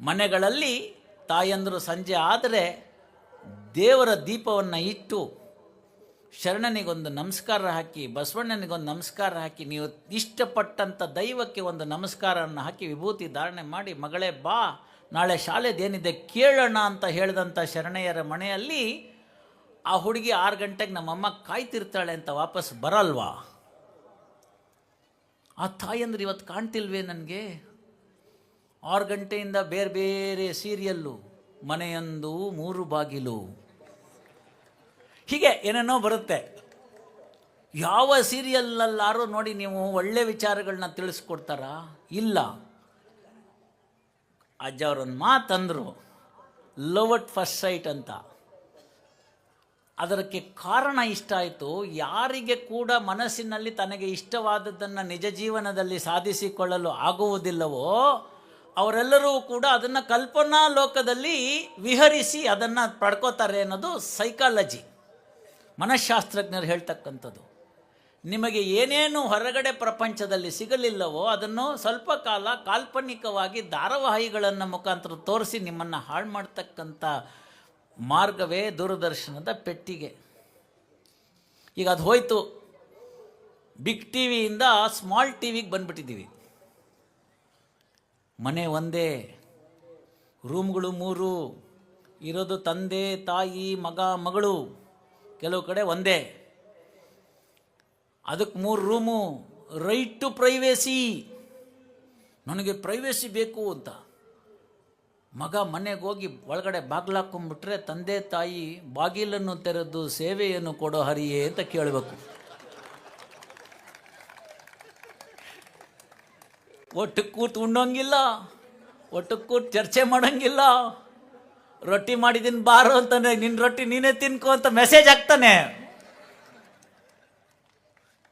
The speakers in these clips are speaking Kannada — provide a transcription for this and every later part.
ಮನೆಗಳಲ್ಲಿ ತಾಯಂದರು ಸಂಜೆ ಆದರೆ ದೇವರ ದೀಪವನ್ನು ಇಟ್ಟು ಶರಣನಿಗೊಂದು ನಮಸ್ಕಾರ ಹಾಕಿ, ಬಸವಣ್ಣನಿಗೊಂದು ನಮಸ್ಕಾರ ಹಾಕಿ, ನೀವು ಇಷ್ಟಪಟ್ಟಂಥ ದೈವಕ್ಕೆ ಒಂದು ನಮಸ್ಕಾರವನ್ನು ಹಾಕಿ ವಿಭೂತಿ ಧಾರಣೆ ಮಾಡಿ, ಮಗಳೇ ಬಾ, ನಾಳೆ ಶಾಲೆದೇನಿದೆ ಕೇಳೋಣ ಅಂತ ಹೇಳಿದಂಥ ಶರಣೆಯರ ಮನೆಯಲ್ಲಿ ಆ ಹುಡುಗಿ ಆರು ಗಂಟೆಗೆ ನಮ್ಮಮ್ಮ ಕಾಯ್ತಿರ್ತಾಳೆ ಅಂತ ವಾಪಸ್ ಬರಲ್ವಾ? ಆ ತಾಯಂದ್ರೆ ಇವತ್ತು ಕಾಣ್ತಿಲ್ವೇ ನನಗೆ? ಆರು ಗಂಟೆಯಿಂದ ಬೇರೆ ಬೇರೆ ಸೀರಿಯಲ್ಲು, ಮನೆಯೊಂದು, ಮೂರು ಬಾಗಿಲು. ಹೀಗೆ ಏನೇನೋ ಬರುತ್ತೆ. ಯಾವ ಸೀರಿಯಲ್ಲಲ್ಲಾರು ನೋಡಿ ನೀವು ಒಳ್ಳೆ ವಿಚಾರಗಳನ್ನ ತಿಳಿಸ್ಕೊಡ್ತಾರಾ? ಇಲ್ಲ. ಅಜ್ಜ ಅವರೊಂದು ಮಾತಂದರು ಲವ್ ಅಟ್ ಫಸ್ಟ್ ಸೈಟ್ ಅಂತ. ಅದಕ್ಕೆ ಕಾರಣ ಇಷ್ಟ ಆಯಿತು. ಯಾರಿಗೆ ಕೂಡ ಮನಸ್ಸಿನಲ್ಲಿ ತನಗೆ ಇಷ್ಟವಾದದ್ದನ್ನು ನಿಜ ಜೀವನದಲ್ಲಿ ಸಾಧಿಸಿಕೊಳ್ಳಲು ಆಗುವುದಿಲ್ಲವೋ ಅವರೆಲ್ಲರೂ ಕೂಡ ಅದನ್ನು ಕಲ್ಪನಾ ಲೋಕದಲ್ಲಿ ವಿಹರಿಸಿ ಅದನ್ನು ಪಡ್ಕೋತಾರೆ ಅನ್ನೋದು ಸೈಕಾಲಜಿ ಮನಃಶಾಸ್ತ್ರಜ್ಞರು ಹೇಳ್ತಕ್ಕಂಥದ್ದು. ನಿಮಗೆ ಏನೇನು ಹೊರಗಡೆ ಪ್ರಪಂಚದಲ್ಲಿ ಸಿಗಲಿಲ್ಲವೋ ಅದನ್ನು ಸ್ವಲ್ಪ ಕಾಲ ಕಾಲ್ಪನಿಕವಾಗಿ ಧಾರಾವಾಹಿಗಳನ್ನು ಮುಖಾಂತರ ತೋರಿಸಿ ನಿಮ್ಮನ್ನು ಹಾಳು ಮಾಡ್ತಕ್ಕಂಥ ಮಾರ್ಗವೇ ದೂರದರ್ಶನದ ಪೆಟ್ಟಿಗೆ. ಈಗ ಅದು ಹೋಯಿತು. ಬಿಗ್ ಟಿ ವಿಯಿಂದ ಸ್ಮಾಲ್ ಟಿ ವಿಗೆ ಬಂದ್ಬಿಟ್ಟಿದ್ದೀವಿ. ಮನೆ ಒಂದೇ, ರೂಮ್ಗಳು ಮೂರು, ಇರೋದು ತಂದೆ, ತಾಯಿ, ಮಗ, ಮಗಳು, ಕೆಲವು ಕಡೆ ಒಂದೇ. ಅದಕ್ಕೆ ಮೂರು ರೂಮು ರೈಟ್ ಟು ಪ್ರೈವೇಸಿ ನನಗೆ ಪ್ರೈವೇಸಿ ಬೇಕು ಅಂತ. ಮಗ ಮನೆಗೆ ಹೋಗಿ ಒಳಗಡೆ ಬಾಗಿಲಾಕೊಂಡ್ಬಿಟ್ರೆ ತಂದೆ, ತಾಯಿ ಬಾಗಿಲನ್ನು ತೆರೆದು ಸೇವೆಯನ್ನು ಕೊಡೋ ಹರಿಯೇ ಅಂತ ಕೇಳಬೇಕು. ಒಟ್ಟು ಕೂತು ಉಣ್ಣೋಂಗಿಲ್ಲ, ಒಟ್ಟು ಕೂತು ಚರ್ಚೆ ಮಾಡೋಂಗಿಲ್ಲ. ರೊಟ್ಟಿ ಮಾಡಿದ್ದೀನಿ ಬಾರು ಅಂತಾನೆ ನಿನ್ನ ರೊಟ್ಟಿ ನೀನೇ ತಿನ್ಕೋ ಅಂತ ಮೆಸೇಜ್ ಹಾಕ್ತಾನೆ.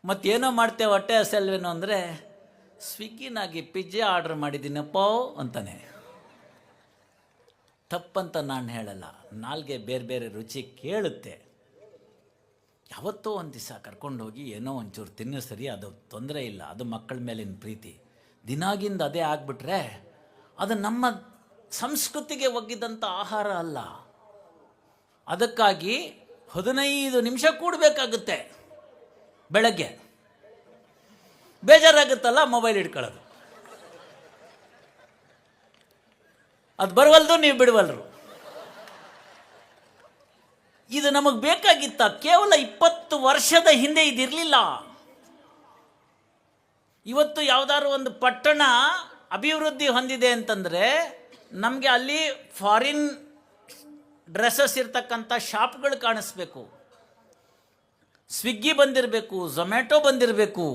ಮತ್ತೇನೋ ಮಾಡ್ತೇವೆ ಹೊಟ್ಟೆ ಹಸಲ್ವೇನೋ ಅಂದರೆ, ಸ್ವಿಗ್ಗಿನಾಗಿ ಪಿಜ್ಜಾ ಆರ್ಡ್ರ್ ಮಾಡಿದ್ದೀನಪ್ಪ ಅಂತಾನೆ. ತಪ್ಪಂತ ನಾನು ಹೇಳಲ್ಲ, ನಾಲ್ಗೆ ಬೇರೆ ಬೇರೆ ರುಚಿ ಕೇಳುತ್ತೆ. ಯಾವತ್ತೋ ಒಂದು ದಿವಸ ಕರ್ಕೊಂಡೋಗಿ ಏನೋ ಒಂಚೂರು ಸರಿ, ಅದು ತೊಂದರೆ ಇಲ್ಲ, ಅದು ಮಕ್ಕಳ ಮೇಲಿನ ಪ್ರೀತಿ. ದಿನಾಗಿಂದ ಅದೇ ಆಗಿಬಿಟ್ರೆ ಅದು ನಮ್ಮ ಸಂಸ್ಕೃತಿಗೆ ಒಗ್ಗಿದಂಥ ಆಹಾರ ಅಲ್ಲ. ಅದಕ್ಕಾಗಿ ಹದಿನೈದು ನಿಮಿಷ ಕೂಡಬೇಕಾಗುತ್ತೆ ಬೆಳಗ್ಗೆ. ಬೇಜಾರಾಗುತ್ತಲ್ಲ ಮೊಬೈಲ್ ಇಟ್ಕೊಳ್ಳೋದು ಅದು ಬರವಲ್ದು ನೀವು ಬಿಡವಲ್ರು. ಇದು ನಮಗೆ ಬೇಕಾಗಿತ್ತ ಕೇವಲ ಇಪ್ಪತ್ತು ವರ್ಷದ ಹಿಂದೆ ಇದಿರಲಿಲ್ಲ. ಇವತ್ತು ಯಾವುದಾದ್ರು ಒಂದು ಪಟ್ಟಣ ಅಭಿವೃದ್ಧಿ ಹೊಂದಿದೆ ಅಂತಂದರೆ ನಮಗೆ ಅಲ್ಲಿ ಫಾರಿನ್ ಡ್ರೆಸ್ಸಸ್ ಇರ್ತಕ್ಕಂಥ ಶಾಪ್ಗಳು ಕಾಣಿಸ್ಬೇಕು. ಸ್ವಿಗ್ಗಿ ಬಂದಿರಬೇಕು ಝೊಮ್ಯಾಟೊ ಬಂದಿರಬೇಕು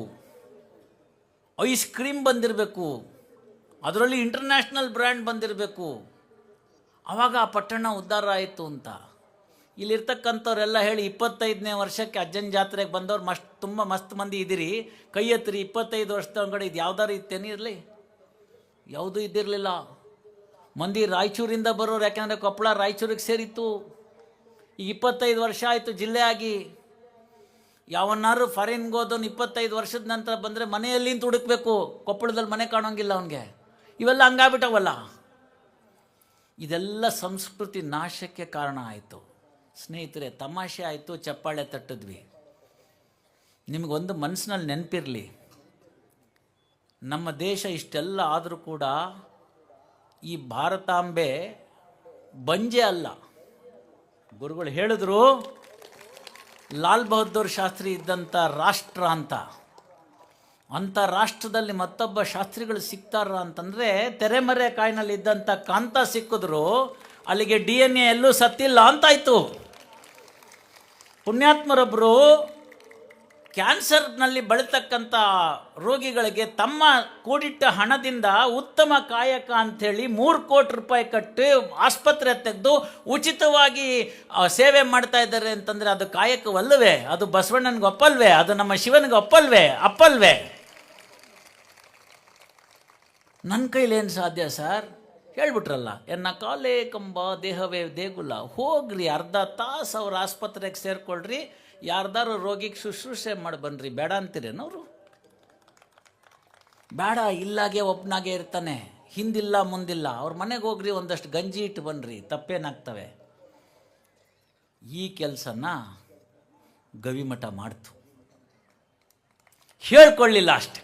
ಐಸ್ ಕ್ರೀಮ್ ಬಂದಿರಬೇಕು, ಅದರಲ್ಲಿ ಇಂಟರ್ನ್ಯಾಷನಲ್ ಬ್ರ್ಯಾಂಡ್ ಬಂದಿರಬೇಕು. ಆವಾಗ ಆ ಪಟ್ಟಣ ಉದ್ಧಾರ ಆಯಿತು ಅಂತ. ಇಲ್ಲಿರ್ತಕ್ಕಂಥವ್ರೆಲ್ಲ ಹೇಳಿ ಇಪ್ಪತ್ತೈದನೇ ವರ್ಷಕ್ಕೆ ಅಜ್ಜನ ಜಾತ್ರೆಗೆ ಬಂದವ್ರು ಮಸ್ಟ್ ತುಂಬ ಮಸ್ತ್ ಮಂದಿ ಇದ್ದೀರಿ. ಕೈ ಎತ್ತಿರಿ ಇಪ್ಪತ್ತೈದು ವರ್ಷದ ಒಳಗಡೆ ಇದು ಯಾವ್ದಾರು ಇತ್ತೇನೆ ಇರಲಿ. ಯಾವುದೂ ಇದ್ದಿರಲಿಲ್ಲ. ಮಂದಿ ರಾಯಚೂರಿಂದ ಬರೋರು, ಯಾಕೆಂದರೆ ಕೊಪ್ಪಳ ರಾಯಚೂರಿಗೆ ಸೇರಿತ್ತು. ಈಗ ಇಪ್ಪತ್ತೈದು ವರ್ಷ ಆಯಿತು ಜಿಲ್ಲೆ ಆಗಿ. ಯಾವನ್ನಾರು ಫಾರಿನ್ಗೆ ಹೋದವನು ಇಪ್ಪತ್ತೈದು ವರ್ಷದ ನಂತರ ಬಂದರೆ ಮನೆಯಲ್ಲಿ ಹುಡುಕ್ಬೇಕು. ಕೊಪ್ಪಳದಲ್ಲಿ ಮನೆ ಕಾಣೋಂಗಿಲ್ಲ ಅವನಿಗೆ. ಇವೆಲ್ಲ ಹಂಗಾಗ್ಬಿಟ್ಟವಲ್ಲ. ಇದೆಲ್ಲ ಸಂಸ್ಕೃತಿ ನಾಶಕ್ಕೆ ಕಾರಣ ಆಯಿತು. ಸ್ನೇಹಿತರೆ, ತಮಾಷೆ ಆಯಿತು, ಚಪ್ಪಾಳೆ ತಟ್ಟಿದ್ವಿ. ನಿಮಗೊಂದು ಮನಸ್ಸಿನಲ್ಲಿ ನೆನಪಿರಲಿ. ನಮ್ಮ ದೇಶ ಇಷ್ಟೆಲ್ಲ ಆದರೂ ಕೂಡ ಈ ಭಾರತಾಂಬೆ ಬಂಜೆ ಅಲ್ಲ. ಗುರುಗಳು ಹೇಳಿದ್ರು, ಲಾಲ್ ಬಹದ್ದೂರ್ ಶಾಸ್ತ್ರಿ ಇದ್ದಂಥ ರಾಷ್ಟ್ರ ಅಂತ. ಅಂಥ ರಾಷ್ಟ್ರದಲ್ಲಿ ಮತ್ತೊಬ್ಬ ಶಾಸ್ತ್ರಿಗಳು ಸಿಗ್ತಾರ ಅಂತಂದರೆ, ತೆರೆಮರೆ ಕಾಯಿನಲ್ಲಿ ಇದ್ದಂಥ ಕಾಂತ ಸಿಕ್ಕಿದ್ರು, ಅಲ್ಲಿಗೆ ಡಿ ಎನ್ ಎಲ್ಲೂ ಸತ್ತಿಲ್ಲ ಅಂತಾಯ್ತು. ಪುಣ್ಯಾತ್ಮರೊಬ್ಬರು ಕ್ಯಾನ್ಸರ್ನಲ್ಲಿ ಬಳತಕ್ಕಂಥ ರೋಗಿಗಳಿಗೆ ತಮ್ಮ ಕೂಡಿಟ್ಟ ಹಣದಿಂದ ಉತ್ತಮ ಕಾಯಕ ಅಂಥೇಳಿ ಮೂರು ಕೋಟಿ ರೂಪಾಯಿ ಕಟ್ಟಿ ಆಸ್ಪತ್ರೆ ತೆಗೆದು ಉಚಿತವಾಗಿ ಸೇವೆ ಮಾಡ್ತಾ ಇದ್ದಾರೆ ಅಂತಂದರೆ ಅದು ಕಾಯಕವಲ್ಲವೇ? ಅದು ಬಸವಣ್ಣನಿಗೆ ಒಪ್ಪಲ್ವೇ? ಅದು ನಮ್ಮ ಶಿವನಿಗೆ ಒಪ್ಪಲ್ವೇ? ಅಪ್ಪಲ್ವೇ? ನನ್ನ ಕೈಲೇನು ಸಾಧ್ಯ, ಸರ್? ಹೇಳ್ಬಿಟ್ರಲ್ಲ, ಎನ್ನ ಕಾಲೇ ಕಂಬ ದೇಹವೇ ದೇಗುಲ ಹೋಗ್ರಿ ಅರ್ಧ ತಾಸು ಅವ್ರ ಆಸ್ಪತ್ರೆಗೆ ಸೇರ್ಕೊಳ್ರಿ, ಯಾರ್ದಾರು ರೋಗಿಗೆ ಶುಶ್ರೂಷೆ ಮಾಡಿ ಬನ್ರಿ, ಬೇಡ ಅಂತೀರೇನವರು ಬೇಡ, ಇಲ್ಲಾಗೆ ಒಬ್ಬನಾಗೆ ಇರ್ತಾನೆ, ಹಿಂದಿಲ್ಲ ಮುಂದಿಲ್ಲ, ಅವ್ರ ಮನೆಗೆ ಹೋಗ್ರಿ, ಒಂದಷ್ಟು ಗಂಜಿ ಇಟ್ಟು ಬನ್ನಿರಿ ತಪ್ಪೇನಾಗ್ತವೆ? ಈ ಕೆಲಸನ ಗವಿಮಠ ಮಾಡ್ತು. ಹೇಳ್ಕೊಳ್ಳಿಲ್ಲ ಅಷ್ಟೆ.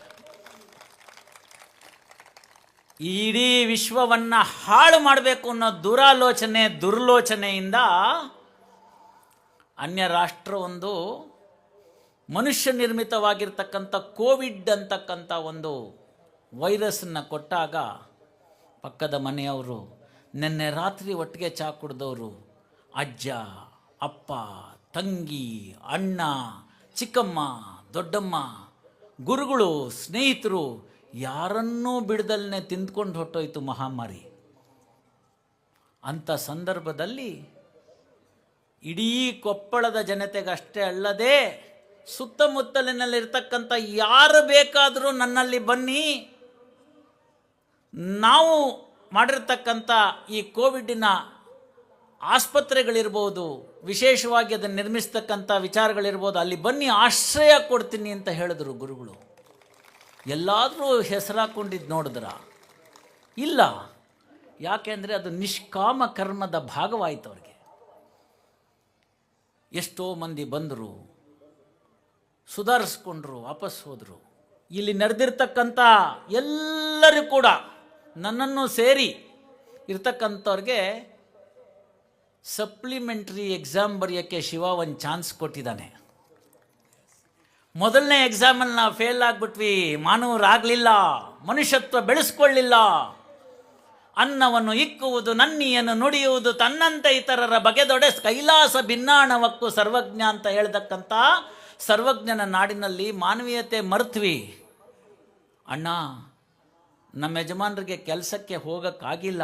ಇಡೀ ವಿಶ್ವವನ್ನು ಹಾಳು ಮಾಡಬೇಕು ಅನ್ನೋ ದುರಾಲೋಚನೆ, ದುರ್ಲೋಚನೆಯಿಂದ ಅನ್ಯ ರಾಷ್ಟ್ರ ಒಂದು ಮನುಷ್ಯ ನಿರ್ಮಿತವಾಗಿರ್ತಕ್ಕಂಥ ಕೋವಿಡ್ ಅಂತಕ್ಕಂಥ ಒಂದು ವೈರಸ್ಸನ್ನು ಕೊಟ್ಟಾಗ ಪಕ್ಕದ ಮನೆಯವರು, ನಿನ್ನೆ ರಾತ್ರಿ ಒಟ್ಟಿಗೆ ಚಾ ಕುಡ್ದವರು, ಅಜ್ಜ, ಅಪ್ಪ, ತಂಗಿ, ಅಣ್ಣ, ಚಿಕ್ಕಮ್ಮ, ದೊಡ್ಡಮ್ಮ, ಗುರುಗಳು, ಸ್ನೇಹಿತರು ಯಾರನ್ನೂ ಬಿಡದಲ್ಲೇ ತಿಂದ್ಕೊಂಡು ಹೊಟ್ಟೋಯ್ತು ಮಹಾಮಾರಿ. ಅಂಥ ಸಂದರ್ಭದಲ್ಲಿ ಇಡೀ ಕೊಪ್ಪಳದ ಜನತೆಗಷ್ಟೇ ಅಲ್ಲದೆ ಸುತ್ತಮುತ್ತಲಿನಲ್ಲಿರ್ತಕ್ಕಂಥ ಯಾರು ಬೇಕಾದರೂ ನನ್ನಲ್ಲಿ ಬನ್ನಿ. ನಾವು ಮಾಡಿರ್ತಕ್ಕಂಥ ಈ ಕೋವಿಡ್ಡಿನ ಆಸ್ಪತ್ರೆಗಳಿರ್ಬೋದು, ವಿಶೇಷವಾಗಿ ಅದನ್ನು ನಿರ್ಮಿಸ್ತಕ್ಕಂಥ ವಿಚಾರಗಳಿರ್ಬೋದು, ಅಲ್ಲಿ ಬನ್ನಿ ಆಶ್ರಯ ಕೊಡ್ತೀನಿ ಅಂತ ಹೇಳಿದ್ರು ಗುರುಗಳು. ಎಲ್ಲಾದರೂ ಹೆಸರಾಕೊಂಡಿದ್ದು ನೋಡಿದ್ರ? ಇಲ್ಲ. ಯಾಕೆಂದರೆ ಅದು ನಿಷ್ಕಾಮ ಕರ್ಮದ ಭಾಗವಾಯಿತು ಅವ್ರಿಗೆ. ಎಷ್ಟೋ ಮಂದಿ ಬಂದರು, ಸುಧಾರಿಸ್ಕೊಂಡ್ರು, ವಾಪಸ್ ಹೋದರು. ಇಲ್ಲಿ ನಡೆದಿರ್ತಕ್ಕಂಥ ಎಲ್ಲರೂ ಕೂಡ ನನ್ನನ್ನು ಸೇರಿ ಇರ್ತಕ್ಕಂಥವ್ರಿಗೆ ಸಪ್ಲಿಮೆಂಟ್ರಿ ಎಕ್ಸಾಮ್ ಬರೆಯೋಕ್ಕೆ ಶಿವ ಒಂದು ಚಾನ್ಸ್ ಕೊಟ್ಟಿದ್ದಾನೆ. ಮೊದಲನೇ ಎಕ್ಸಾಮಲ್ಲಿ ನಾವು ಫೇಲ್ ಆಗಿಬಿಟ್ವಿ. ಮಾನವರಾಗಲಿಲ್ಲ. ಮನುಷ್ಯತ್ವ ಬೆಳೆಸ್ಕೊಳ್ಳಿಲ್ಲ. ಅನ್ನವನ್ನು ಇಕ್ಕುವುದು, ನನ್ನಿಯನ್ನು ನುಡಿಯುವುದು, ತನ್ನಂತೆ ಇತರರ ಬಗೆದೊಡೆ ಕೈಲಾಸ ಭಿನ್ನಾಣವಕ್ಕೂ ಸರ್ವಜ್ಞ ಅಂತ ಹೇಳ್ತಕ್ಕಂಥ ಸರ್ವಜ್ಞನ ನಾಡಿನಲ್ಲಿ ಮಾನವೀಯತೆ ಮರೆತ್ವಿ. ಅಣ್ಣ, ನಮ್ಮ ಯಜಮಾನರಿಗೆ ಕೆಲಸಕ್ಕೆ ಹೋಗೋಕ್ಕಾಗಿಲ್ಲ.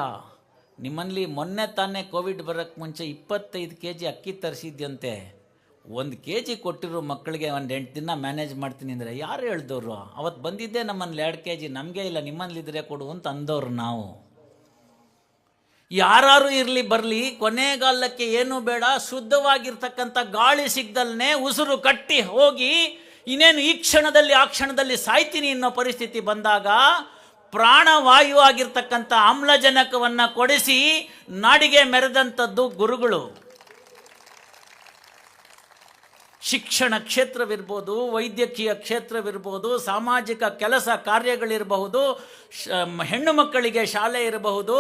ನಿಮ್ಮಲ್ಲಿ ಮೊನ್ನೆ ತಾನೇ ಕೋವಿಡ್ ಬರೋಕ್ಕೆ ಮುಂಚೆ ಇಪ್ಪತ್ತೈದು ಕೆ ಜಿ ಅಕ್ಕಿ ತರಿಸಿದ್ಯಂತೆ. ಒಂದು ಕೆ ಜಿ ಕೊಟ್ಟಿರೋ ಮಕ್ಕಳಿಗೆ ಒಂದು ಎಂಟು ದಿನ ಮ್ಯಾನೇಜ್ ಮಾಡ್ತೀನಿ ಅಂದರೆ ಯಾರು ಹೇಳ್ದವ್ರು? ಅವತ್ತು ಬಂದಿದ್ದೆ ನಮ್ಮಲ್ಲಿ ಎರಡು ಕೆ ಜಿ ನಮಗೆ ಇಲ್ಲ ನಿಮ್ಮಲ್ಲಿದ್ದರೆ ಕೊಡು ಅಂತ ಅಂದವ್ರು ನಾವು. ಯಾರು ಇರಲಿ ಬರಲಿ, ಕೊನೆಗಾಲಕ್ಕೆ ಏನು ಬೇಡ, ಶುದ್ಧವಾಗಿರ್ತಕ್ಕಂಥ ಗಾಳಿ ಸಿಗ್ದಲ್ನೇ ಉಸಿರು ಕಟ್ಟಿ ಹೋಗಿ, ಇನ್ನೇನು ಈ ಕ್ಷಣದಲ್ಲಿ, ಆ ಕ್ಷಣದಲ್ಲಿ ಸಾಯ್ತೀನಿ ಅನ್ನೋ ಪರಿಸ್ಥಿತಿ ಬಂದಾಗ ಪ್ರಾಣವಾಯು ಆಗಿರ್ತಕ್ಕಂಥ ಆಮ್ಲಜನಕವನ್ನು ಕೊಡಿಸಿ ನಾಡಿಗೆ ಮೆರೆದಂಥದ್ದು ಗುರುಗಳು. ಶಿಕ್ಷಣ ಕ್ಷೇತ್ರವಿರ್ಬೋದು, ವೈದ್ಯಕೀಯ ಕ್ಷೇತ್ರವಿರ್ಬೋದು, ಸಾಮಾಜಿಕ ಕೆಲಸ ಕಾರ್ಯಗಳಿರಬಹುದು ಹೆಣ್ಣು ಮಕ್ಕಳಿಗೆ ಶಾಲೆ ಇರಬಹುದು,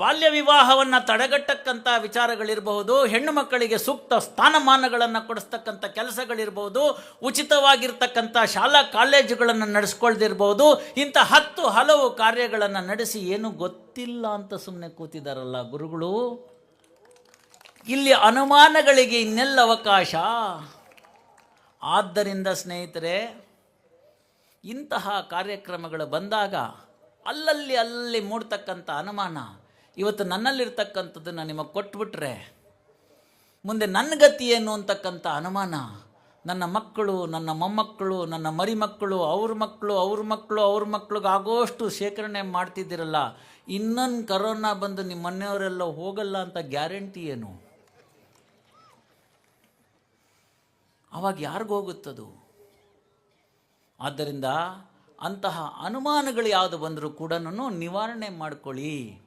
ಬಾಲ್ಯ ವಿವಾಹವನ್ನು ತಡೆಗಟ್ಟಕ್ಕಂಥ ವಿಚಾರಗಳಿರಬಹುದು, ಹೆಣ್ಣು ಮಕ್ಕಳಿಗೆ ಸೂಕ್ತ ಸ್ಥಾನಮಾನಗಳನ್ನು ಕೊಡಿಸ್ತಕ್ಕಂಥ ಕೆಲಸಗಳಿರ್ಬೋದು ಉಚಿತವಾಗಿರ್ತಕ್ಕಂಥ ಶಾಲಾ ಕಾಲೇಜುಗಳನ್ನು ನಡೆಸ್ಕೊಳ್ದಿರ್ಬೋದು ಇಂಥ ಹತ್ತು ಹಲವು ಕಾರ್ಯಗಳನ್ನು ನಡೆಸಿ ಏನು ಗೊತ್ತಿಲ್ಲ ಅಂತ ಸುಮ್ಮನೆ ಕೂತಿದ್ದಾರಲ್ಲ ಗುರುಗಳು. ಇಲ್ಲಿ ಅನುಮಾನಗಳಿಗೆ ಇನ್ನೆಲ್ಲ ಅವಕಾಶ? ಆದ್ದರಿಂದ ಸ್ನೇಹಿತರೆ, ಇಂತಹ ಕಾರ್ಯಕ್ರಮಗಳು ಬಂದಾಗ ಅಲ್ಲಲ್ಲಿ ಅಲ್ಲಿ ಮೂಡ್ತಕ್ಕಂಥ ಅನುಮಾನ, ಇವತ್ತು ನನ್ನಲ್ಲಿರ್ತಕ್ಕಂಥದ್ದನ್ನು ನಿಮಗೆ ಕೊಟ್ಬಿಟ್ರೆ, ಮುಂದೆ ನನ್ನ ಗತಿ ಏನು ಅಂತಕ್ಕಂಥ ಅನುಮಾನ, ನನ್ನ ಮಕ್ಕಳು, ನನ್ನ ಮೊಮ್ಮಕ್ಕಳು, ನನ್ನ ಮರಿ ಮಕ್ಕಳು ಅವ್ರ ಮಕ್ಕಳು ಅವ್ರ ಮಕ್ಕಳು, ಅವ್ರ ಮಕ್ಕಳಿಗಾಗೋಷ್ಟು ಶೇಖರಣೆ ಮಾಡ್ತಿದ್ದೀರಲ್ಲ, ಇನ್ನೊಂದು ಕರೋನಾ ಬಂದು ನಿಮ್ಮ ಮನೆಯವರೆಲ್ಲ ಹೋಗಲ್ಲ ಅಂತ ಗ್ಯಾರಂಟಿ ಏನು? ಅವಾಗ ಯಾರಿಗೂ ಹೋಗುತ್ತದು? ಆದ್ದರಿಂದ ಅಂತಹ ಅನುಮಾನಗಳು ಯಾವುದು ಬಂದರೂ ಕೂಡ ನಿವಾರಣೆ ಮಾಡಿಕೊಳ್ಳಿ.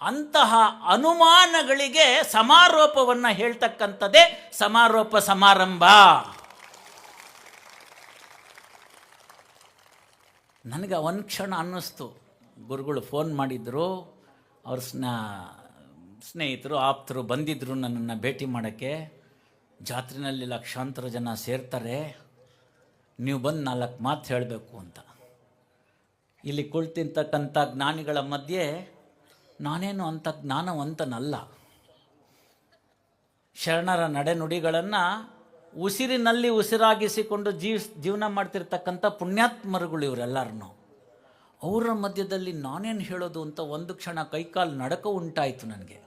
ಅಂತಹ ಅನುಮಾನಗಳಿಗೆ ಸಮಾರೋಪವನ್ನು ಹೇಳ್ತಕ್ಕಂಥದ್ದೇ ಸಮಾರೋಪ ಸಮಾರಂಭ. ನನಗೆ ಒಂದು ಕ್ಷಣ ಅನ್ನಿಸ್ತು. ಗುರುಗಳು ಫೋನ್ ಮಾಡಿದ್ರು. ಅವ್ರ ಸ್ನ, ಸ್ನೇಹಿತರು, ಆಪ್ತರು ಬಂದಿದ್ದರು ನನ್ನನ್ನು ಭೇಟಿ ಮಾಡೋಕ್ಕೆ. ಜಾತ್ರೆನಲ್ಲಿ ಲಕ್ಷಾಂತರ ಜನ ಸೇರ್ತಾರೆ. ನೀವು ಬಂದು ನಾಲ್ಕು ಮಾತು ಹೇಳಬೇಕು ಅಂತ. ಇಲ್ಲಿ ಕುಳಿತಿರ್ತಕ್ಕಂಥ ಜ್ಞಾನಿಗಳ ಮಧ್ಯೆ ನಾನೇನು ಅಂಥ ಜ್ಞಾನವಂತನಲ್ಲ ಶರಣರ ನಡೆನುಡಿಗಳನ್ನು ಉಸಿರಿನಲ್ಲಿ ಉಸಿರಾಗಿಸಿಕೊಂಡು ಜೀವ ಜೀವನ ಮಾಡ್ತಿರ್ತಕ್ಕಂಥ ಪುಣ್ಯಾತ್ಮರುಗಳು ಇವರೆಲ್ಲರನ್ನು. ಅವರ ಮಧ್ಯದಲ್ಲಿ ನಾನೇನು ಹೇಳೋದು ಅಂತ ಒಂದು ಕ್ಷಣ ಕೈಕಾಲು ನಡಕ ಉಂಟಾಯಿತು ನನಗೆ.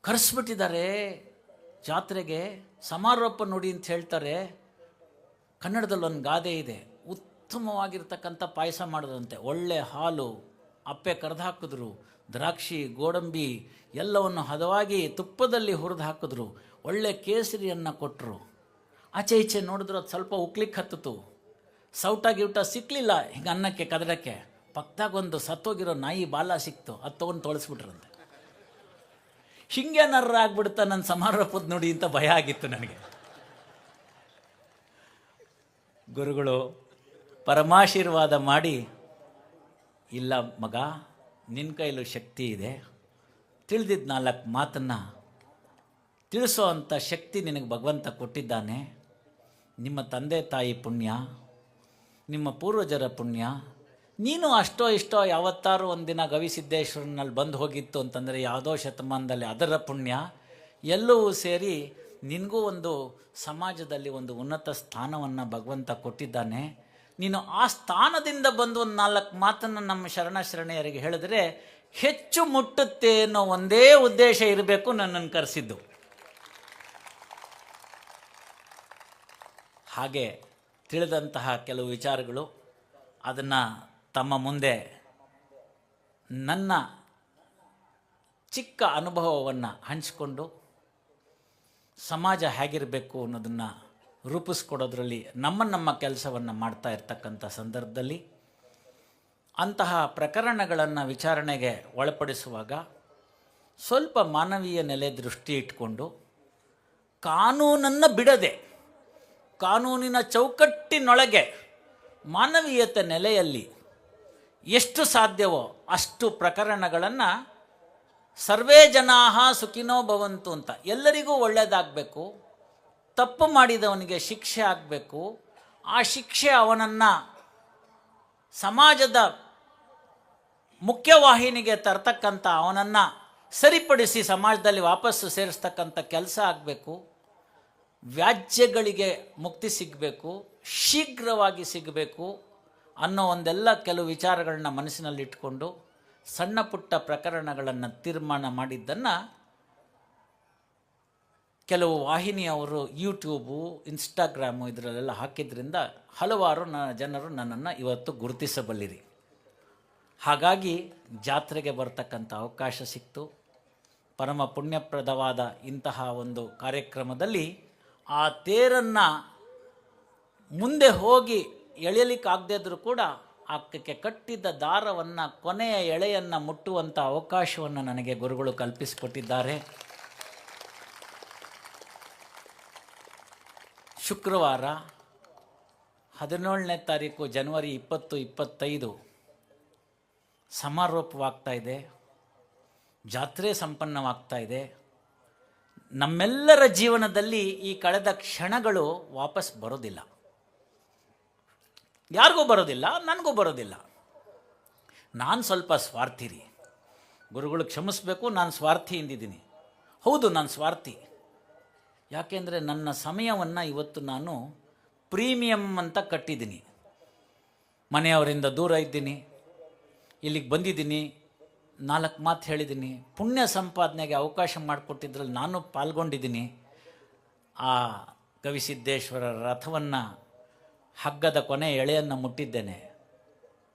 ಕರೆಸ್ಬಿಟ್ಟಿದ್ದಾರೆ. ಜಾತ್ರೆಗೆ ಸಮಾರೋಪ ನುಡಿ ಅಂತ ಹೇಳ್ತಾರೆ, ಕನ್ನಡದಲ್ಲಿ ಒಂದು ಗಾದೆ ಇದೆ, ಉತ್ತಮವಾಗಿರ್ತಕ್ಕಂಥ ಪಾಯಸ ಮಾಡಿದ್ರಂತೆ ಒಳ್ಳೆ ಹಾಲು, ಅಪ್ಪೆ ಕರೆದು ಹಾಕಿದ್ರು, ದ್ರಾಕ್ಷಿ, ಗೋಡಂಬಿ ಎಲ್ಲವನ್ನು ಹದವಾಗಿ ತುಪ್ಪದಲ್ಲಿ ಹುರಿದು ಹಾಕಿದ್ರು, ಒಳ್ಳೆ ಕೇಸರಿಯನ್ನು ಕೊಟ್ಟರು ಆಚೆ ಈಚೆ ನೋಡಿದ್ರೆ ಅದು ಸ್ವಲ್ಪ ಉಕ್ಲಿಕ್ಕೆ ಹತ್ತಿತು ಸೌಟ ಗಿವಟ ಸಿಕ್ಕಲಿಲ್ಲ ಹಿಂಗೆ ಅನ್ನಕ್ಕೆ, ಕದಡಕ್ಕೆ. ಪಕ್ಕದಾಗ ಒಂದು ಸತ್ತೋಗಿರೋ ನಾಯಿ ಬಾಲ ಸಿಕ್ತು, ಅದು ತೊಗೊಂಡು ತೊಳಸ್ಬಿಟ್ರಂತೆ. ಹಿಂಗೇನಾರ ಆಗ್ಬಿಡ್ತಾ ನನ್ನ ಸಮಾರೋಪದ ನೋಡಿ ಅಂತ ಭಯ ಆಗಿತ್ತು ನನಗೆ. ಗುರುಗಳು, ಪರಮಾಶೀರ್ವಾದ ಮಾಡಿ, ಇಲ್ಲ ಮಗ ನಿನ್ನ ಕೈಲೂ ಶಕ್ತಿ ಇದೆ. ತಿಳಿದಿದ್ದ ನಾಲ್ಕು ಮಾತನ್ನು ತಿಳಿಸೋ ಅಂಥ ಶಕ್ತಿ ನಿನಗೆ ಭಗವಂತ ಕೊಟ್ಟಿದ್ದಾನೆ. ನಿಮ್ಮ ತಂದೆ ತಾಯಿ ಪುಣ್ಯ, ನಿಮ್ಮ ಪೂರ್ವಜರ ಪುಣ್ಯ ನೀನು ಅಷ್ಟೋ ಇಷ್ಟೋ ಯಾವತ್ತಾರು ಒಂದಿನ ಗವಿಸಿದ್ದೇಶ್ವರನಲ್ಲಿ ಬಂದು ಹೋಗಿತ್ತು ಅಂತಂದರೆ ಯಾವುದೋ ಶತಮಾನದಲ್ಲಿ ಅದರ ಪುಣ್ಯ. ಎಲ್ಲವೂ ಸೇರಿ ನಿನಗೂ ಒಂದು ಸಮಾಜದಲ್ಲಿ ಒಂದು ಉನ್ನತ ಸ್ಥಾನವನ್ನು ಭಗವಂತ ಕೊಟ್ಟಿದ್ದಾನೆ. ನೀನು ಆ ಸ್ಥಾನದಿಂದ ಬಂದು ಒಂದು ನಾಲ್ಕು ಮಾತನ್ನು ನಮ್ಮ ಶರಣ ಶರಣೆಯರಿಗೆ ಹೇಳಿದ್ರೆ ಹೆಚ್ಚು ಮುಟ್ಟುತ್ತೆ ಅನ್ನೋ ಒಂದೇ ಉದ್ದೇಶ ಇರಬೇಕು ನನ್ನನ್ನು ಕರೆಸಿದ್ದು. ಹಾಗೆ ತಿಳಿದಂತಹ ಕೆಲವು ವಿಚಾರಗಳು. ಅದನ್ನು ತಮ್ಮ ಮುಂದೆ ನನ್ನ ಚಿಕ್ಕ ಅನುಭವವನ್ನು ಹಂಚಿಕೊಂಡು ಸಮಾಜ ಹೇಗಿರಬೇಕು ಅನ್ನೋದನ್ನು ರೂಪಿಸ್ಕೊಡೋದ್ರಲ್ಲಿ ನಮ್ಮ ನಮ್ಮ ಕೆಲಸವನ್ನು ಮಾಡ್ತಾ ಇರ್ತಕ್ಕಂಥ ಸಂದರ್ಭದಲ್ಲಿ ಅಂತಹ ಪ್ರಕರಣಗಳನ್ನು ವಿಚಾರಣೆಗೆ ಒಳಪಡಿಸುವಾಗ ಸ್ವಲ್ಪ ಮಾನವೀಯ ನೆಲೆ ದೃಷ್ಟಿ ಇಟ್ಕೊಂಡು ಕಾನೂನನ್ನು ಬಿಡದೆ ಕಾನೂನಿನ ಚೌಕಟ್ಟಿನೊಳಗೆ ಮಾನವೀಯತೆ ನೆಲೆಯಲ್ಲಿ ಎಷ್ಟು ಸಾಧ್ಯವೋ ಅಷ್ಟು ಪ್ರಕರಣಗಳನ್ನು ಸರ್ವೇ ಜನಾಹ ಸುಖಿನೋ ಭವಂತು ಅಂತ ಎಲ್ಲರಿಗೂ ಒಳ್ಳೆಯದಾಗಬೇಕು ತಪ್ಪು ಮಾಡಿದವನಿಗೆ ಶಿಕ್ಷೆ ಆಗಬೇಕು, ಆ ಶಿಕ್ಷೆ ಅವನನ್ನು ಸಮಾಜದ ಮುಖ್ಯವಾಹಿನಿಗೆ ತರ್ತಕ್ಕಂಥ ಅವನನ್ನು ಸರಿಪಡಿಸಿ ಸಮಾಜದಲ್ಲಿ ವಾಪಸ್ಸು ಸೇರಿಸ್ತಕ್ಕಂಥ ಕೆಲಸ ಆಗಬೇಕು, ವ್ಯಾಜ್ಯಗಳಿಗೆ ಮುಕ್ತಿ ಸಿಗಬೇಕು, ಶೀಘ್ರವಾಗಿ ಸಿಗಬೇಕು ಅನ್ನೋ ಒಂದೆಲ್ಲ ಕೆಲವು ವಿಚಾರಗಳನ್ನ ಮನಸ್ಸಿನಲ್ಲಿಟ್ಕೊಂಡು ಸಣ್ಣ ಪುಟ್ಟ ಪ್ರಕರಣಗಳನ್ನು ತೀರ್ಮಾನ ಮಾಡಿದ್ದನ್ನು ಕೆಲವು ವಾಹಿನಿಯವರು, ಯೂಟ್ಯೂಬು, ಇನ್ಸ್ಟಾಗ್ರಾಮು ಇದರಲ್ಲೆಲ್ಲ ಹಾಕಿದ್ರಿಂದ ಹಲವಾರು ನ, ಜನರು ನನ್ನನ್ನು ಇವತ್ತು ಗುರುತಿಸಬಲ್ಲಿರಿ. ಹಾಗಾಗಿ ಜಾತ್ರೆಗೆ ಬರ್ತಕ್ಕಂಥ ಅವಕಾಶ ಸಿಕ್ತು. ಪರಮ ಪುಣ್ಯಪ್ರದವಾದ ಇಂತಹ ಒಂದು ಕಾರ್ಯಕ್ರಮದಲ್ಲಿ ಆ ತೇರನ್ನು ಮುಂದೆ ಹೋಗಿ ಎಳೆಯಲಿಕ್ಕಾಗದೇ ಇದ್ರೂ ಕೂಡ ಆಕೆ ಕಟ್ಟಿದ್ದ ದಾರವನ್ನು, ಕೊನೆಯ ಎಳೆಯನ್ನು ಮುಟ್ಟುವಂಥ ಅವಕಾಶವನ್ನು ನನಗೆ ಗುರುಗಳು ಕಲ್ಪಿಸಿಕೊಟ್ಟಿದ್ದಾರೆ. ಶುಕ್ರವಾರ ಹದಿನೇಳನೇ ತಾರೀಕು ಜನವರಿ ಇಪ್ಪತ್ತು, ಇಪ್ಪತ್ತೈದು ಸಮಾರೋಪವಾಗ್ತಾ ಇದೆ. ಜಾತ್ರೆ ಸಂಪನ್ನವಾಗ್ತಾ ಇದೆ. ನಮ್ಮೆಲ್ಲರ ಜೀವನದಲ್ಲಿ ಈ ಕಳೆದ ಕ್ಷಣಗಳು ವಾಪಸ್ ಬರೋದಿಲ್ಲ. ಯಾರಿಗೂ ಬರೋದಿಲ್ಲ, ನನಗೂ ಬರೋದಿಲ್ಲ. ನಾನು ಸ್ವಲ್ಪ ಸ್ವಾರ್ಥಿ ರೀ ಗುರುಗಳು ಕ್ಷಮಿಸಬೇಕು, ನಾನು ಸ್ವಾರ್ಥಿ ಎಂದಿದ್ದೀನಿ ಹೌದು, ನಾನು ಸ್ವಾರ್ಥಿ. ಯಾಕೆಂದರೆ ನನ್ನ ಸಮಯವನ್ನು ಇವತ್ತು ನಾನು ಪ್ರೀಮಿಯಂ ಅಂತ ಕಟ್ಟಿದ್ದೀನಿ. ಮನೆಯವರಿಂದ ದೂರ ಇದ್ದೀನಿ, ಇಲ್ಲಿಗೆ ಬಂದಿದ್ದೀನಿ, ನಾಲ್ಕು ಮಾತು ಹೇಳಿದ್ದೀನಿ. ಪುಣ್ಯ ಸಂಪಾದನೆಗೆ ಅವಕಾಶ ಮಾಡಿಕೊಟ್ಟಿದ್ರಲ್ಲಿ ನಾನು ಪಾಲ್ಗೊಂಡಿದ್ದೀನಿ. ಆ ಕವಿಸಿದ್ದೇಶ್ವರ ರಥವನ್ನು ಹಗ್ಗದ ಕೊನೆ ಎಳೆಯನ್ನು ಮುಟ್ಟಿದ್ದೇನೆ.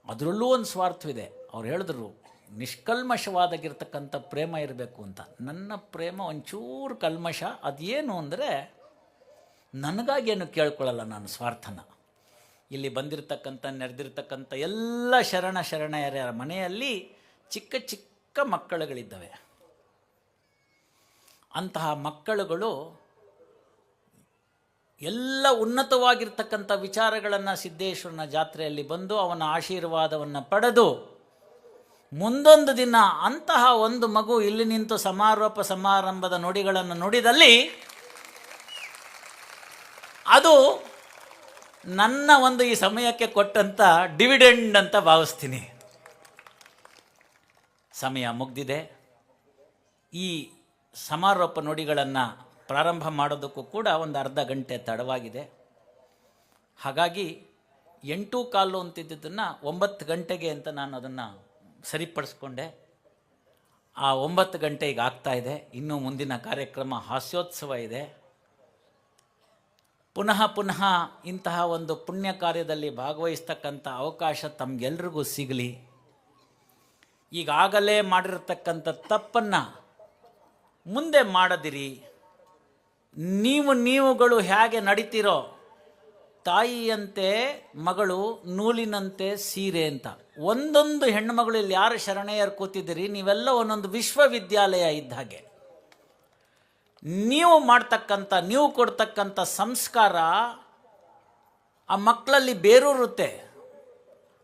ಅದರಲ್ಲೂ ಒಂದು ಸ್ವಾರ್ಥವಿದೆ. ಅವ್ರು ಹೇಳಿದ್ರು, ನಿಷ್ಕಲ್ಮಶವಾದಾಗಿರ್ತಕ್ಕಂಥ ಪ್ರೇಮ ಇರಬೇಕು ಅಂತ. ನನ್ನ ಪ್ರೇಮ ಒಂಚೂರು ಕಲ್ಮಶ, ಅದೇನು ಅಂದರೆ ನನಗಾಗೇನು ಕೇಳ್ಕೊಳ್ಳಲ್ಲ ನಾನು ಸ್ವಾರ್ಥನ. ಇಲ್ಲಿ ಬಂದಿರತಕ್ಕಂಥ, ನೆರೆದಿರ್ತಕ್ಕಂಥ ಎಲ್ಲ ಶರಣ ಶರಣೆಯರ ಮನೆಯಲ್ಲಿ ಚಿಕ್ಕ ಚಿಕ್ಕ ಮಕ್ಕಳುಗಳಿದ್ದಾವೆ. ಅಂತಹ ಮಕ್ಕಳುಗಳು ಎಲ್ಲ ಉನ್ನತವಾಗಿರ್ತಕ್ಕಂಥ ವಿಚಾರಗಳನ್ನು ಸಿದ್ದೇಶ್ವರನ ಜಾತ್ರೆಯಲ್ಲಿ ಬಂದು ಅವನ ಆಶೀರ್ವಾದವನ್ನು ಪಡೆದು ಮುಂದೊಂದು ದಿನ ಅಂತಹ ಒಂದು ಮಗು ಇಲ್ಲಿ ನಿಂತು ಸಮಾರೋಪ ಸಮಾರಂಭದ ನುಡಿಗಳನ್ನು ನುಡಿದಲ್ಲಿ ಅದು ನನ್ನ ಒಂದು ಈ ಸಮಯಕ್ಕೆ ಕೊಟ್ಟಂಥ ಡಿವಿಡೆಂಡ್ ಅಂತ ಭಾವಿಸ್ತೀನಿ. ಸಮಯ ಮುಗ್ದಿದೆ. ಈ ಸಮಾರೋಪ ನುಡಿಗಳನ್ನು ಪ್ರಾರಂಭ ಮಾಡೋದಕ್ಕೂ ಕೂಡ ಒಂದು ಅರ್ಧ ಗಂಟೆ ತಡವಾಗಿದೆ. ಹಾಗಾಗಿ ಎಂಟು ಕಾಲು ಅಂತಿದ್ದುದನ್ನು ಒಂಬತ್ತು ಗಂಟೆಗೆ ಅಂತ ನಾನು ಅದನ್ನು ಸರಿಪಡಿಸ್ಕೊಂಡೆ. ಆ ಒಂಬತ್ತು ಗಂಟೆ ಈಗ ಆಗ್ತಾ ಇದೆ. ಇನ್ನೂ ಮುಂದಿನ ಕಾರ್ಯಕ್ರಮ ಹಾಸ್ಯೋತ್ಸವ ಇದೆ. ಪುನಃ ಪುನಃ ಇಂತಹ ಒಂದು ಪುಣ್ಯ ಕಾರ್ಯದಲ್ಲಿ ಭಾಗವಹಿಸ್ತಕ್ಕಂಥ ಅವಕಾಶ ತಮಗೆಲ್ರಿಗೂ ಸಿಗಲಿ. ಈಗಾಗಲೇ ಮಾಡಿರತಕ್ಕಂಥ ತಪ್ಪನ್ನು ಮುಂದೆ ಮಾಡದಿರಿ. ನೀವು ನೀವುಗಳು ಹೇಗೆ ನಡೀತಿರೋ ತಾಯಿಯಂತೆ ಮಗಳು ನೂಲಿನಂತೆ ಸೀರೆ ಅಂತ. ಒಂದೊಂದು ಹೆಣ್ಣುಮಗಳು ಇಲ್ಲಿ ಯಾರು ಶರಣೆಯರು ಕೂತಿದ್ದೀರಿ? ನೀವೆಲ್ಲ ಒಂದೊಂದು ವಿಶ್ವವಿದ್ಯಾಲಯ ಇದ್ದ ಹಾಗೆ. ನೀವು ಮಾಡ್ತಕ್ಕಂಥ, ನೀವು ಕೊಡ್ತಕ್ಕಂಥ ಸಂಸ್ಕಾರ ಆ ಮಕ್ಕಳಲ್ಲಿ ಬೇರೂರುತ್ತೆ.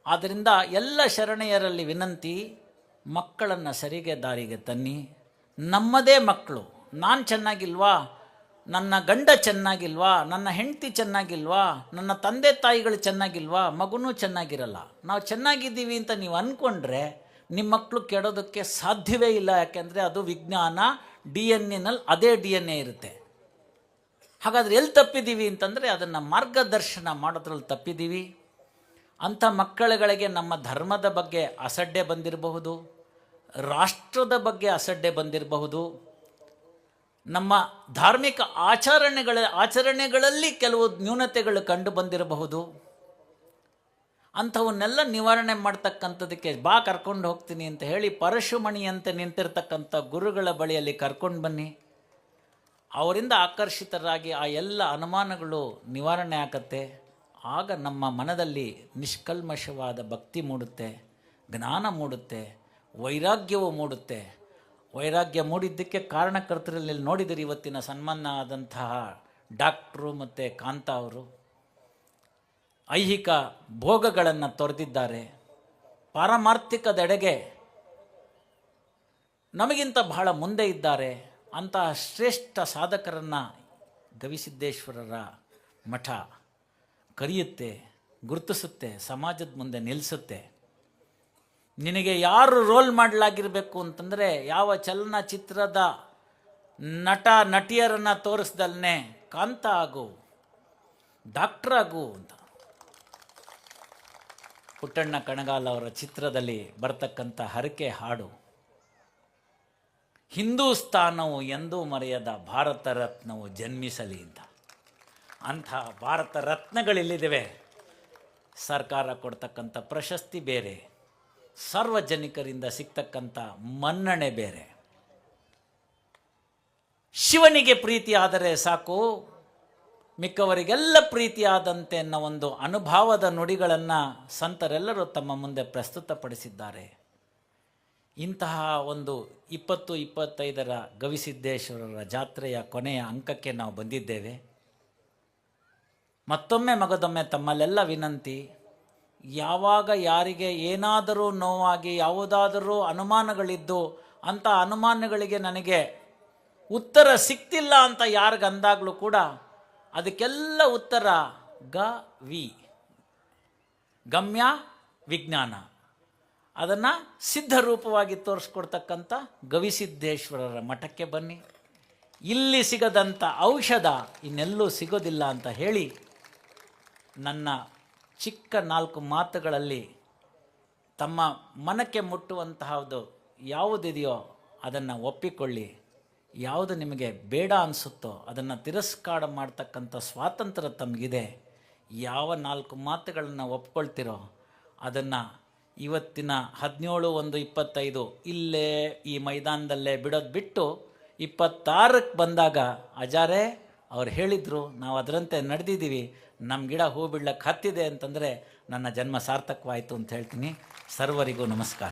ಆದ್ದರಿಂದ ಎಲ್ಲ ಶರಣೆಯರಲ್ಲಿ ವಿನಂತಿ, ಮಕ್ಕಳನ್ನು ಸರಿಗೆ ದಾರಿಗೆ ತನ್ನಿ. ನಮ್ಮದೇ ಮಕ್ಕಳು. ನಾನು ಚೆನ್ನಾಗಿಲ್ವಾ? ನನ್ನ ಗಂಡ ಚೆನ್ನಾಗಿಲ್ವಾ? ನನ್ನ ಹೆಂಡತಿ ಚೆನ್ನಾಗಿಲ್ವಾ? ನನ್ನ ತಂದೆ ತಾಯಿಗಳು ಚೆನ್ನಾಗಿಲ್ವಾ? ಮಗುನೂ ಚೆನ್ನಾಗಿರಲ್ಲ. ನಾವು ಚೆನ್ನಾಗಿದ್ದೀವಿ ಅಂತ ನೀವು ಅಂದ್ಕೊಂಡ್ರೆ ನಿಮ್ಮ ಮಕ್ಕಳು ಕೆಡೋದಕ್ಕೆ ಸಾಧ್ಯವೇ ಇಲ್ಲ. ಯಾಕೆಂದರೆ ಅದು ವಿಜ್ಞಾನ ಡಿ ಎನ್ ಎನಲ್ಲಿ ಅದೇ ಡಿ ಎನ್ ಎ ಇರುತ್ತೆ. ಹಾಗಾದ್ರೆ ಎಲ್ಲಿ ತಪ್ಪಿದ್ದೀವಿ ಅಂತಂದರೆ ಅದನ್ನು ಮಾರ್ಗದರ್ಶನ ಮಾಡೋದ್ರಲ್ಲಿ ತಪ್ಪಿದ್ದೀವಿ. ಅಂಥ ಮಕ್ಕಳುಗಳಿಗೆ ನಮ್ಮ ಧರ್ಮದ ಬಗ್ಗೆ ಅಸಡ್ಡೆ ಬಂದಿರಬಹುದು. ರಾಷ್ಟ್ರದ ಬಗ್ಗೆ ಅಸಡ್ಡೆ ಬಂದಿರಬಹುದು. ನಮ್ಮ ಧಾರ್ಮಿಕ ಆಚರಣೆಗಳ, ಆಚರಣೆಗಳಲ್ಲಿ ಕೆಲವು ನ್ಯೂನತೆಗಳು ಕಂಡು ಬಂದಿರಬಹುದು. ಅಂಥವನ್ನೆಲ್ಲ ನಿವಾರಣೆ ಮಾಡ್ತಕ್ಕಂಥದಕ್ಕೆ ಬಾ ಕರ್ಕೊಂಡು ಹೋಗ್ತೀನಿ ಅಂತ ಹೇಳಿ ಪರಶುಮಣಿಯಂತೆ ನಿಂತಿರ್ತಕ್ಕಂಥ ಗುರುಗಳ ಬಳಿಯಲ್ಲಿ ಕರ್ಕೊಂಡು ಬನ್ನಿ. ಅವರಿಂದ ಆಕರ್ಷಿತರಾಗಿ ಆ ಎಲ್ಲ ಅನುಮಾನಗಳು ನಿವಾರಣೆ ಆಗತ್ತೆ. ಆಗ ನಮ್ಮ ಮನದಲ್ಲಿ ನಿಷ್ಕಲ್ಮಶವಾದ ಭಕ್ತಿ ಮೂಡುತ್ತೆ, ಜ್ಞಾನ ಮೂಡುತ್ತೆ, ವೈರಾಗ್ಯವು ಮೂಡುತ್ತೆ. ವೈರಾಗ್ಯ ಮೂಡಿದ್ದಕ್ಕೆ ಕಾರಣಕರ್ತರಲ್ಲಿ ನೋಡಿದಿರಿ ಇವತ್ತಿನ ಸನ್ಮಾನ ಆದಂತಹ ಡಾಕ್ಟ್ರು ಮತ್ತು ಕಾಂತ ಅವರು? ಐಹಿಕ ಭೋಗಗಳನ್ನು ತೊರೆದಿದ್ದಾರೆ. ಪಾರಮಾರ್ಥಿಕದೆಡೆಗೆ ನಮಗಿಂತ ಬಹಳ ಮುಂದೆ ಇದ್ದಾರೆ ಅಂತಹ ಶ್ರೇಷ್ಠ ಸಾಧಕರನ್ನು ಗವಿಸಿದ್ದೇಶ್ವರರ ಮಠ ಕರೆಯುತ್ತೆ, ಗುರುತಿಸುತ್ತೆ, ಸಮಾಜದ ಮುಂದೆ ನಿಲ್ಲಿಸುತ್ತೆ ನಿನಗೆ ಯಾರು ರೋಲ್ ಮಾಡಲಾಗಿರಬೇಕು ಅಂತಂದರೆ ಯಾವ ಚಲನಚಿತ್ರದ ನಟ, ನಟಿಯರನ್ನು ತೋರಿಸ್ದಲ್ನೇ ಕಾಂತ ಆಗು, ಡಾಕ್ಟರ್ ಆಗು ಅಂತ. ಪುಟ್ಟಣ್ಣ ಕಣಗಾಲ್ ಅವರ ಚಿತ್ರದಲ್ಲಿ ಬರ್ತಕ್ಕಂಥ ಹರಕೆ ಹಾಡು. ಹಿಂದೂಸ್ತಾನವು ಎಂದೂ ಮರೆಯದ ಭಾರತ ರತ್ನವು ಜನ್ಮಿಸಲಿ ಅಂತ. ಅಂಥ ಭಾರತ ರತ್ನಗಳಿಲ್ಲಿದ್ದಾವೆ ಸರ್ಕಾರ ಕೊಡ್ತಕ್ಕಂಥ ಪ್ರಶಸ್ತಿ ಬೇರೆ. ಸಾರ್ವಜನಿಕರಿಂದ ಸಿಗ್ತಕ್ಕಂಥ ಮನ್ನಣೆ ಬೇರೆ. ಶಿವನಿಗೆ ಪ್ರೀತಿ ಆದರೆ ಸಾಕು, ಮಿಕ್ಕವರಿಗೆಲ್ಲ ಪ್ರೀತಿಯಾದಂತೆ ಅನ್ನೋ ಒಂದು ಅನುಭವದ ನುಡಿಗಳನ್ನು ಸಂತರೆಲ್ಲರೂ ತಮ್ಮ ಮುಂದೆ ಪ್ರಸ್ತುತಪಡಿಸಿದ್ದಾರೆ. ಇಂತಹ ಒಂದು ಇಪ್ಪತ್ತು ಇಪ್ಪತ್ತೈದರ ಗವಿಸಿದ್ದೇಶ್ವರರ ಜಾತ್ರೆಯ ಕೊನೆಯ ಅಂಕಕ್ಕೆ ನಾವು ಬಂದಿದ್ದೇವೆ. ಮತ್ತೊಮ್ಮೆ ಮಗದೊಮ್ಮೆ ತಮ್ಮಲ್ಲೆಲ್ಲ ವಿನಂತಿ ಯಾವಾಗ ಯಾರಿಗೆ ಏನಾದರೂ ನೋವಾಗಿ ಯಾವುದಾದರೂ ಅನುಮಾನಗಳಿದ್ದು ಅಂತ ಅನುಮಾನಗಳಿಗೆ ನನಗೆ ಉತ್ತರ ಸಿಕ್ತಿಲ್ಲ ಅಂತ ಯಾರಿಗಂದಾಗಲೂ ಕೂಡ ಅದಕ್ಕೆಲ್ಲ ಉತ್ತರ ಗ, ವಿ. ಗಮ್ಯ, ವಿಜ್ಞಾನ. ಅದನ್ನು ಸಿದ್ಧರೂಪವಾಗಿ ತೋರಿಸ್ಕೊಡ್ತಕ್ಕಂಥ ಗವಿಸಿದ್ದೇಶ್ವರರ ಮಠಕ್ಕೆ ಬನ್ನಿ. ಇಲ್ಲಿ ಸಿಗದಂಥ ಔಷಧ ಇನ್ನೆಲ್ಲೂ ಸಿಗೋದಿಲ್ಲ ಅಂತ ಹೇಳಿ ನನ್ನ ಚಿಕ್ಕ ನಾಲ್ಕು ಮಾತುಗಳಲ್ಲಿ ತಮ್ಮ ಮನಕ್ಕೆ ಮುಟ್ಟುವಂತಹದ್ದು ಯಾವುದಿದೆಯೋ ಅದನ್ನು ಒಪ್ಪಿಕೊಳ್ಳಿ. ಯಾವುದು ನಿಮಗೆ ಬೇಡ ಅನಿಸುತ್ತೋ ಅದನ್ನು ತಿರಸ್ಕಾರ ಮಾಡ್ತಕ್ಕಂಥ ಸ್ವಾತಂತ್ರ್ಯ ತಮಗಿದೆ. ಯಾವ ನಾಲ್ಕು ಮಾತುಗಳನ್ನು ಒಪ್ಕೊಳ್ತಿರೋ ಅದನ್ನು ಇವತ್ತಿನ ಹದಿನೇಳು ಒಂದು ಇಪ್ಪತ್ತೈದು ಇಲ್ಲೇ ಈ ಮೈದಾನದಲ್ಲೇ ಬಿಡೋದು ಬಿಟ್ಟು ಇಪ್ಪತ್ತಾರಕ್ಕೆ ಬಂದಾಗ, ಅಜಾರೇ ಅವ್ರು ಹೇಳಿದರು, ನಾವು ಅದರಂತೆ ನಡೆದಿದ್ದೀವಿ ನಮ್ಮ ಗಿಡ ಹೂ ಬಿಡ್ಲಕ್ಕೆ ಹತ್ತಿದೆ ಅಂತಂದರೆ ನನ್ನ ಜನ್ಮ ಸಾರ್ಥಕವಾಯಿತು ಅಂತ ಹೇಳ್ತೀನಿ. ಸರ್ವರಿಗೂ ನಮಸ್ಕಾರ.